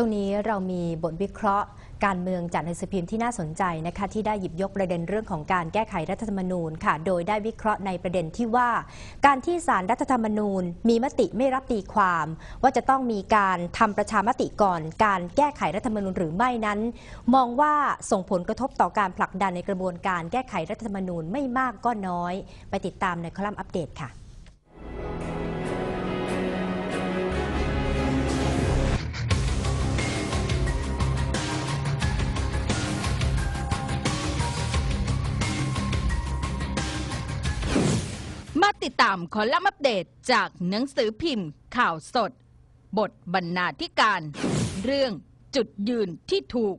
ช่วงนี้เรามีบทวิเคราะห์ การเมืองจากหนังสือพิมพ์ที่น่าสนใจนะคะที่ได้หยิบยกประเด็นเรื่องของการแก้ไขรัฐธรรมนูญค่ะ โดยได้วิเคราะห์ในประเด็นที่ว่า การที่สารรัฐธรรมนูญ มีมติไม่รับตีความ ว่าจะต้องมีการทำประชามติก่อน การแก้ไขรัฐธรรมนูญหรือไม่นั้น มองว่าส่งผลกระทบต่อการผลักดันในกระบวนการแก้ไขรัฐธรรมนูญไม่มากก็น้อย ไปติดตามในคอลัมน์อัปเดตค่ะ ติดตามคอลัมน์อัปเดตจากหนังสือพิมพ์ ข่าวสด บทบรรณาธิการ เรื่องจุดยืนที่ถูก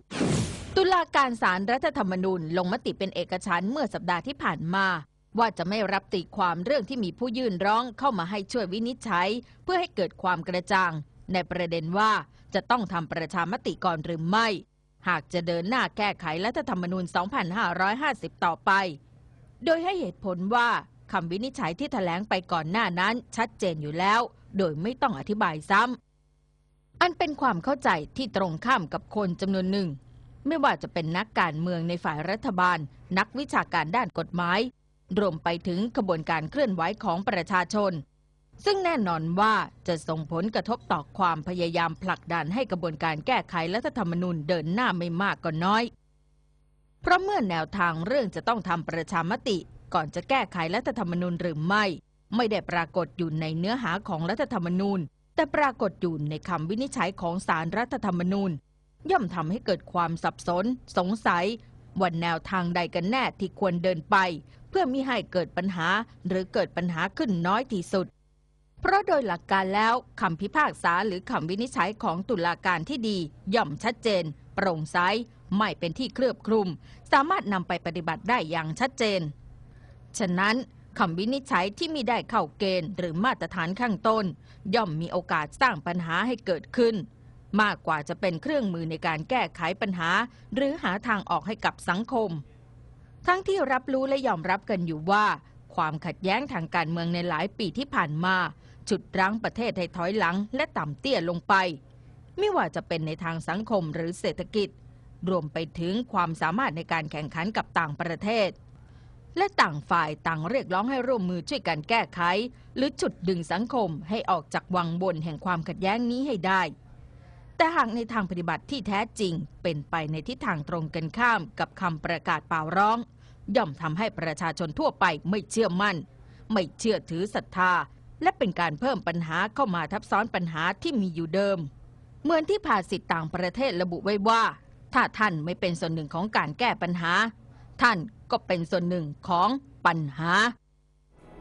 ตุลาการสารรัฐธรรมนูญลงมติเป็นเอกฉันท์เมื่อสัปดาห์ที่ผ่านมา ว่าจะไม่รับตีความเรื่องที่มีผู้ยื่นร้องเข้ามาให้ช่วยวินิจฉัย เพื่อให้เกิดความกระจ่าง ในประเด็นว่าจะต้องทำประชามติก่อนหรือไม่ หากจะเดินหน้าแก้ไขรัฐธรรมนูญ 2550 ต่อไป โดยให้เหตุผลว่า คำวินิจฉัยที่แถลงไปก่อนหน้านั้นชัดเจนอยู่แล้ว โดยไม่ต้องอธิบายซ้ำ อันเป็นความเข้าใจที่ตรงข้ามกับคนจำนวนหนึ่ง ไม่ว่าจะเป็นนักการเมืองในฝ่ายรัฐบาล นักวิชาการด้านกฎหมาย รวมไปถึงกระบวนการเคลื่อนไหวของประชาชน ซึ่งแน่นอนว่าจะส่งผลกระทบต่อความพยายามผลักดันให้กระบวนการแก้ไขรัฐธรรมนูญเดินหน้าไม่มากก็น้อย เพราะเมื่อแนวทางเรื่องจะต้องทำประชามติ ก่อนจะแก้ไขรัฐธรรมนูญหรือไม่ ไม่ได้ปรากฏอยู่ในเนื้อหาของรัฐธรรมนูญ แต่ปรากฏอยู่ในคำวินิจฉัยของสารรัฐธรรมนูญ ย่อมทำให้เกิดความสับสน สงสัยว่าแนวทางใดกันแน่ที่ควรเดินไป เพื่อมิให้เกิดปัญหาหรือเกิดปัญหาขึ้นน้อยที่สุด เพราะโดยหลักการแล้วคำพิพากษาหรือคำวินิจฉัยของตุลาการที่ดี ย่อมชัดเจน โปร่งใสไม่เป็นที่เคลือบคลุม สามารถนำไปปฏิบัติได้อย่างชัดเจน ฉะนั้นคำวินิจฉัยที่มีได้เข้าเกณฑ์หรือมาตรฐานข้างต้น ย่อมมีโอกาสสร้างปัญหาให้เกิดขึ้น มากกว่าจะเป็นเครื่องมือในการแก้ไขปัญหา หรือหาทางออกให้กับสังคม ทั้งที่รับรู้และยอมรับกันอยู่ว่า ความขัดแย้งทางการเมืองในหลายปีที่ผ่านมาฉุดรั้งประเทศให้ถอยหลัง และต่ำเตี้ยลงไป ไม่ว่าจะเป็นในทางสังคมหรือเศรษฐกิจ รวมไปถึงความสามารถในการแข่งขันกับต่างประเทศ และต่างฝ่ายต่างเรียกร้องให้ร่วมมือช่วยกันแก้ไข หรือจุดดึงสังคมให้ออกจากวังบนแห่งความขัดแย้งนี้ให้ได้ แต่หากในทางปฏิบัติที่แท้จริง เป็นไปในทิศทางตรงกันข้ามกับคำประกาศเปล่าร้อง ย่อมทำให้ประชาชนทั่วไปไม่เชื่อมั่น ไม่เชื่อถือศรัทธา และเป็นการเพิ่มปัญหาเข้ามาทับซ้อนปัญหาที่มีอยู่เดิม เหมือนที่ภาษิตต่างประเทศระบุไว้ว่า ถ้าท่านไม่เป็นส่วนหนึ่งของการแก้ปัญหา ท่านก็เป็นส่วนหนึ่งของปัญหา